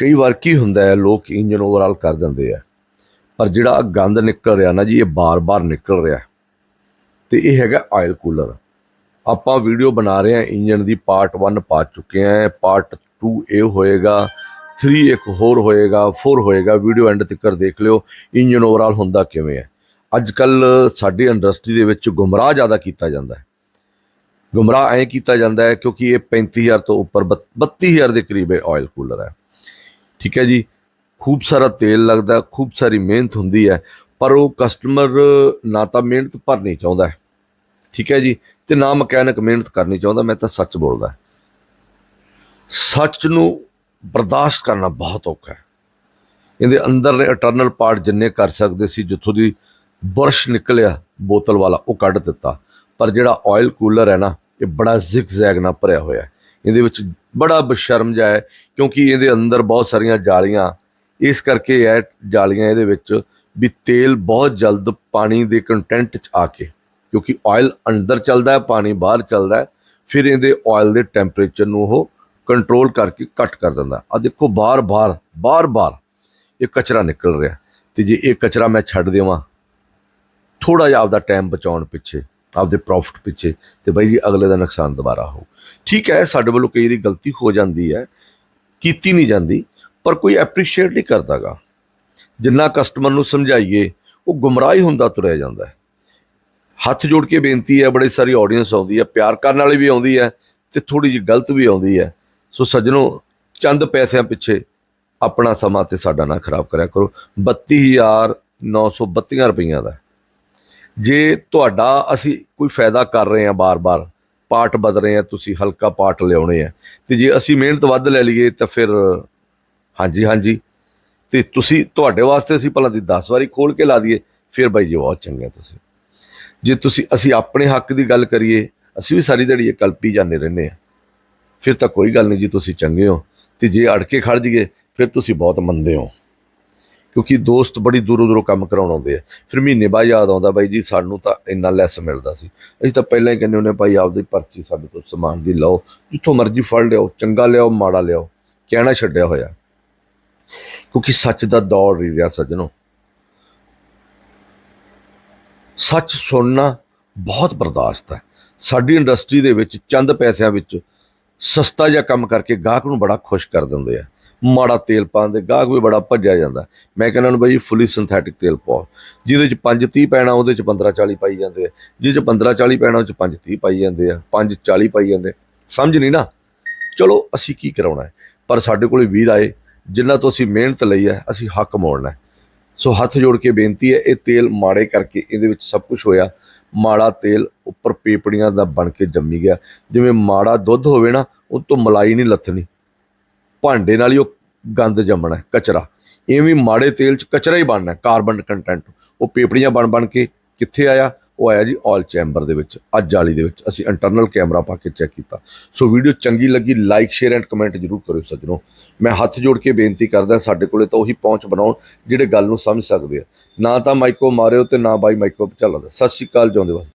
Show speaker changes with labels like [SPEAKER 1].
[SPEAKER 1] ਕਈ ਵਾਰ ਕੀ ਹੁੰਦਾ ਹੈ, ਲੋਕ ਇੰਜਨ ਓਵਰਆਲ ਕਰ ਦਿੰਦੇ ਆ। ਪਰ ਜਿਹੜਾ ਗੰਦ ਨਿਕਲ ਰਿਹਾ ਨਾ ਜੀ, ਇਹ ਬਾਰ-ਬਾਰ ਨਿਕਲ ਰਿਹਾ। ਤੇ ਇਹ ਹੈਗਾ ਆਇਲ ਕੂਲਰ ਆਪਾਂ ਵੀਡੀਓ ਬਣਾ ਰਹੇ ਹਾਂ ਇੰਜਨ ਦੀ ਪਾਰਟ 1 ਪਾ ਚੁੱਕੇ ਹਾਂ। ਪਾਰਟ 2 ਇਹ ਹੋਏਗਾ 3 ਇੱਕ ਹੋਰ ਹੋਏਗਾ 4 ਹੋਏਗਾ। ਵੀਡੀਓ ਐਂਡ ਤੱਕ ਦੇਖ ਲਿਓ ਇੰਜਨ ਓਵਰਆਲ ਹੁੰਦਾ ਕਿਵੇਂ ਹੈ। ਅੱਜ ਕੱਲ ਸਾਡੀ ਇੰਡਸਟਰੀ ਦੇ ਵਿੱਚ ਗੁੰਮਰਾਹ ਜ਼ਿਆਦਾ ਕੀਤਾ ਜਾਂਦਾ ਹੈ। ਗੁੰਮਰਾਹ ਐਂ ਕੀਤਾ ਜਾਂਦਾ ਹੈ ਕਿਉਂਕਿ ਇਹ 35000 ਤੋਂ ਉੱਪਰ ਬੱਤ- 32000 ਦੇ ਕਰੀਬ ਇਹ ਆਇਲ ਕੂਲਰ ਹੈ। ਠੀਕ ਹੈ ਜੀ? ਖੂਬ ਸਾਰਾ ਤੇਲ ਲੱਗਦਾ, ਖੂਬ ਸਾਰੀ ਮਿਹਨਤ ਹੁੰਦੀ ਹੈ, ਪਰ ਉਹ ਕਸਟਮਰ ਨਾ ਤਾਂ ਮਿਹਨਤ ਭਰਨੀ ਚਾਹੁੰਦਾ ਹੈ। ਠੀਕ ਹੈ ਜੀ? ਤੇ ਨਾ ਮਕੈਨਿਕ ਮਿਹਨਤ ਕਰਨੀ ਚਾਹੁੰਦਾ, ਮੈਂ ਤਾਂ ਸੱਚ ਬੋਲਦਾ ਸੱਚ ਨੂੰ ਬਰਦਾਸ਼ਤ ਕਰਨਾ ਬਹੁਤ ਔਖਾ ਹੈ। ਇਹਦੇ ਅੰਦਰ ਦੇ ਇਟਰਨਲ ਪਾਰਟ ਜਿੰਨੇ ਕਰ ਸਕਦੇ ਸੀ, ਜਿੱਥੋਂ ਦੀ ਬੁਰਸ਼ ਨਿਕਲਿਆ, ਬੋਤਲ ਵਾਲਾ, ਉਹ ਕੱਢ ਦਿੱਤਾ। ਪਰ ਜਿਹੜਾ ਆਇਲ ਕੂਲਰ ਹੈ ਨਾ, ਇਹ ਬੜਾ ਜ਼ਿਗਜ਼ੈਗ ਨਾਲ ਭਰਿਆ ਹੋਇਆ ਹੈ। ਇਹਦੇ ਵਿੱਚ ਬੜਾ ਬਸ਼ਰਮ ਜਿਹਾ ਹੈ, ਕਿਉਂਕਿ ਇਹਦੇ ਅੰਦਰ ਬਹੁਤ ਸਾਰੀਆਂ ਜਾਲੀਆਂ, ਇਸ ਕਰਕੇ ਇਹ ਜਾਲੀਆਂ ਇਹਦੇ ਵਿੱਚ ਵੀ ਤੇਲ ਬਹੁਤ ਜਲਦ ਪਾਣੀ ਦੇ ਕੰਟੈਂਟ ਚ ਆ ਕੇ, ਕਿਉਂਕਿ ਆਇਲ ਅੰਦਰ ਚੱਲਦਾ ਹੈ, ਪਾਣੀ ਬਾਹਰ ਚੱਲਦਾ ਹੈ, ਫਿਰ ਇਹਦੇ ਆਇਲ ਦੇ ਟੈਂਪਰੇਚਰ ਨੂੰ ਉਹ ਕੰਟਰੋਲ ਕਰਕੇ ਕੱਟ ਕਰ ਦਿੰਦਾ। ਆ ਦੇਖੋ ਬਾਰ-ਬਾਰ ਬਾਰ-ਬਾਰ ਇਹ ਕਚਰਾ ਨਿਕਲ ਰਿਹਾ ਤੇ ਜੇ ਇਹ ਕਚਰਾ ਮੈਂ ਛੱਡ ਦੇਵਾਂ ਥੋੜਾ ਜਿਹਾ ਆਪਦਾ ਟਾਈਮ ਬਚਾਉਣ ਪਿੱਛੇ ਆਪਦੇ ਪ੍ਰੋਫਿਟ ਪਿੱਛੇ ਤੇ ਬਾਈ ਜੀ ਅਗਲੇ ਦਾ ਨੁਕਸਾਨ ਦੁਬਾਰਾ ਹੋ ਠੀਕ ਹੈ, ਸਾਡੇ ਵੱਲੋਂ ਕਈ ਵਾਰੀ ਗਲਤੀ ਹੋ ਜਾਂਦੀ ਹੈ, ਕੀਤੀ ਨਹੀਂ ਜਾਂਦੀ, ਪਰ ਕੋਈ ਐਪਰੀਸ਼ੀਏਟ ਨਹੀਂ ਕਰਦਾਗਾ। ਜਿੰਨਾ ਕਸਟਮਰ ਨੂੰ ਸਮਝਾਈਏ, ਉਹ ਗੁੰਮਰਾਹ ਹੀ ਹੁੰਦਾ ਤੁਰਿਆ ਜਾਂਦਾ ਹੈ। ਹੱਥ ਜੋੜ ਕੇ ਬੇਨਤੀ ਹੈ, ਬੜੀ ਸਾਰੀ ਆਡੀਅנס ਆਉਂਦੀ ਹੈ, ਪਿਆਰ ਕਰਨ ਵਾਲੀ ਵੀ ਆਉਂਦੀ ਹੈ ਤੇ ਥੋੜੀ ਜਿਹੀ ਗਲਤ ਵੀ ਆਉਂਦੀ ਹੈ। ਸੋ ਸੱਜਣੋ, ਚੰਦ ਪੈਸਿਆਂ ਪਿੱਛੇ ਆਪਣਾ ਸਮਾਂ ਤੇ ਸਾਡਾ ਨਾ ਖਰਾਬ ਕਰਿਆ ਕਰੋ। 32932 ਰੁਪਈਆ ਦਾ ਜੇ ਤੁਹਾਡਾ ਅਸੀਂ ਕੋਈ ਫਾਇਦਾ ਕਰ ਰਹੇ ਹਾਂ ਬਾਰ-ਬਾਰ ਪਾਰਟ ਬਦਲ ਰਹੇ ਹਾਂ, ਤੁਸੀਂ ਹਲਕਾ ਪਾਰਟ ਲਿਆਉਣੇ ਆ, ਤੇ ਜੇ ਅਸੀਂ ਮਿਹਨਤ ਵੱਧ ਲੈ ਲਈਏ ਤਾਂ ਫਿਰ ਹਾਂਜੀ ਹਾਂਜੀ, ਤੇ ਤੁਸੀਂ ਤੁਹਾਡੇ ਵਾਸਤੇ ਅਸੀਂ ਭਲਾ ਦੀ 10 ਵਾਰੀ ਖੋਲ ਕੇ ਲਾ ਦਈਏ, ਫਿਰ ਬਾਈ ਜੀ ਬਹੁਤ ਚੰਗੇ ਤੁਸੀਂ। ਜੇ ਤੁਸੀਂ, ਅਸੀਂ ਆਪਣੇ ਹੱਕ ਦੀ ਗੱਲ ਕਰੀਏ, ਅਸੀਂ ਵੀ ਸਾਰੀ ਦਿਹਾੜੀ ਇਹ ਕਲਪੀ ਜਾਂਦੇ ਰਹਿੰਦੇ ਆ। ਫਿਰ ਤਾਂ ਕੋਈ ਗੱਲ ਨਹੀਂ ਜੀ, ਤੁਸੀਂ ਚੰਗੇ ਹੋ, ਤੇ ਜੇ ਅੜ ਕੇ ਖੜ ਜੀਏ ਫਿਰ ਤੁਸੀਂ ਬਹੁਤ ਮੰਦੇ ਹੋ। ਕਿਉਂਕਿ ਦੋਸਤ ਬੜੀ ਦੂਰੋਂ ਦੂਰੋਂ ਕੰਮ ਕਰਾਉਣ ਆਉਂਦੇ ਆ। ਫਿਰ ਮਹੀਨੇ ਬਾਅਦ ਯਾਦ ਆਉਂਦਾ ਬਾਈ ਜੀ, ਸਾਨੂੰ ਤਾਂ ਇੰਨਾ ਲੈਸ ਮਿਲਦਾ ਸੀ। ਅਸੀਂ ਤਾਂ ਪਹਿਲਾਂ ਹੀ ਕਹਿੰਦੇ ਹੁੰਦੇ ਭਾਈ ਆਪਦੀ ਪਰਚੀ ਸਾਡੇ ਤੋਂ ਸਮਾਨ ਦੀ ਲਓ। ਜਿੱਥੋਂ ਮਰਜ਼ੀ ਫੜ ਲਿਓ ਚੰਗਾ ਲਿਆਓ, ਮਾੜਾ ਲਿਆਓ। ਕਹਿਣਾ ਛੱਡਿਆ ਹੋਇਆ। ਕਿਉਂਕਿ ਸੱਚ ਦਾ ਦੌਰ ਨਹੀਂ ਰਿਹਾ ਸੱਜਣੋ। ਸੱਚ ਸੁਣਨਾ ਬਹੁਤ ਬਰਦਾਸ਼ਤ ਹੈ। ਸਾਡੀ ਇੰਡਸਟਰੀ ਦੇ ਵਿੱਚ ਚੰਦ ਪੈਸਿਆਂ ਵਿੱਚ ਸਸਤਾ ਜਿਹਾ ਕੰਮ ਕਰਕੇ ਗਾਹਕ ਨੂੰ ਬੜਾ ਖੁਸ਼ ਕਰ ਦਿੰਦੇ ਆ। ਮਾੜਾ ਤੇਲ ਪਾਉਂਦੇ ਗਾਹਕ ਵੀ ਬੜਾ ਭੱਜਿਆ ਜਾਂਦਾ। ਮੈਂ ਕਹਿੰਦਾ ਨੂੰ ਬਾਈ ਫੁੱਲੀ ਸਿੰਥੈਟਿਕ ਤੇਲ ਪਾਓ। ਜਿਹਦੇ ਚ 530 ਪੈਣਾ, ਉਹਦੇ ਚ 1540 ਪਾਈ ਜਾਂਦੇ ਆ। ਜਿਹਦੇ ਚ 1540 ਪੈਣਾ, ਉਹਦੇ ਚ 530 ਪਾਈ ਜਾਂਦੇ ਆ। 540 ਪਾਈ ਜਾਂਦੇ ਸਮਝ ਨਹੀਂ ਨਾ? ਚਲੋ, ਅਸੀਂ ਕੀ ਕਰਾਉਣਾ ਹੈ? ਪਰ ਸਾਡੇ ਕੋਲੇ ਵੀਰ ਆਏ, ਜਿਨ੍ਹਾਂ ਤੋਂ ਅਸੀਂ ਮਿਹਨਤ ਲਈ ਹੈ, ਅਸੀਂ ਹੱਕ ਮੋੜਨਾ ਸੋ ਹੱਥ ਜੋੜ ਕੇ ਬੇਨਤੀ ਹੈ, ਇਹ ਤੇਲ ਮਾੜੇ ਕਰਕੇ ਇਹਦੇ ਵਿੱਚ ਸਭ ਕੁਝ ਹੋਇਆ। ਮਾੜਾ ਤੇਲ ਉੱਪਰ ਪੇਪੜੀਆਂ ਦਾ ਬਣ ਕੇ ਜੰਮੀ ਗਿਆ। ਜਿਵੇਂ ਮਾੜਾ ਦੁੱਧ ਹੋਵੇ ਨਾ, ਉਹ ਤੋਂ ਮਲਾਈ ਨਹੀਂ ਲੱਥਣੀ। ਭਾਂਡੇ ਨਾਲ ਹੀ ਉਹ ਗੰਦ ਜੰਮਣਾ ਕਚਰਾ। ਐਵੇਂ ਮਾੜੇ ਤੇਲ 'ਚ ਕਚਰਾ ਹੀ ਬਣਨਾ ਕਾਰਬਨ ਕੰਟੈਂਟ ਉਹ ਪੇਪੜੀਆਂ ਬਣ ਬਣ ਕੇ ਕਿੱਥੇ ਆਇਆ? ਉਹ ਆਇਆ ਜੀ ਆਲ ਚੈਂਬਰ ਦੇ ਵਿੱਚ, ਅੱਜ ਵਾਲੀ ਦੇ ਵਿੱਚ। ਅਸੀਂ ਇੰਟਰਨਲ ਕੈਮਰਾ ਪਾ ਕੇ ਚੈੱਕ ਕੀਤਾ। ਸੋ ਵੀਡੀਓ ਚੰਗੀ ਲੱਗੀ ਲਾਈਕ ਸ਼ੇਅਰ ਐਂਡ ਕਮੈਂਟ ਜਰੂਰ ਕਰਿਓ ਸੱਜਣੋ। ਮੈਂ ਹੱਥ ਜੋੜ ਕੇ ਬੇਨਤੀ ਕਰਦਾ ਸਾਡੇ ਕੋਲੇ ਤਾਂ ਉਹੀ ਪਹੁੰਚ ਬਣਾਉਣ ਜਿਹੜੇ ਗੱਲ ਨੂੰ ਸਮਝ ਸਕਦੇ ਆ। ਨਾ ਤਾਂ ਮਾਈਕੋ ਮਾਰਿਓ ਤੇ ਨਾ ਬਾਈ ਮਾਈਕੋ ਚੱਲਦਾ। ਸਤਿ ਸ਼੍ਰੀ ਅਕਾਲ, ਜਿਉਂਦੇ ਵਸ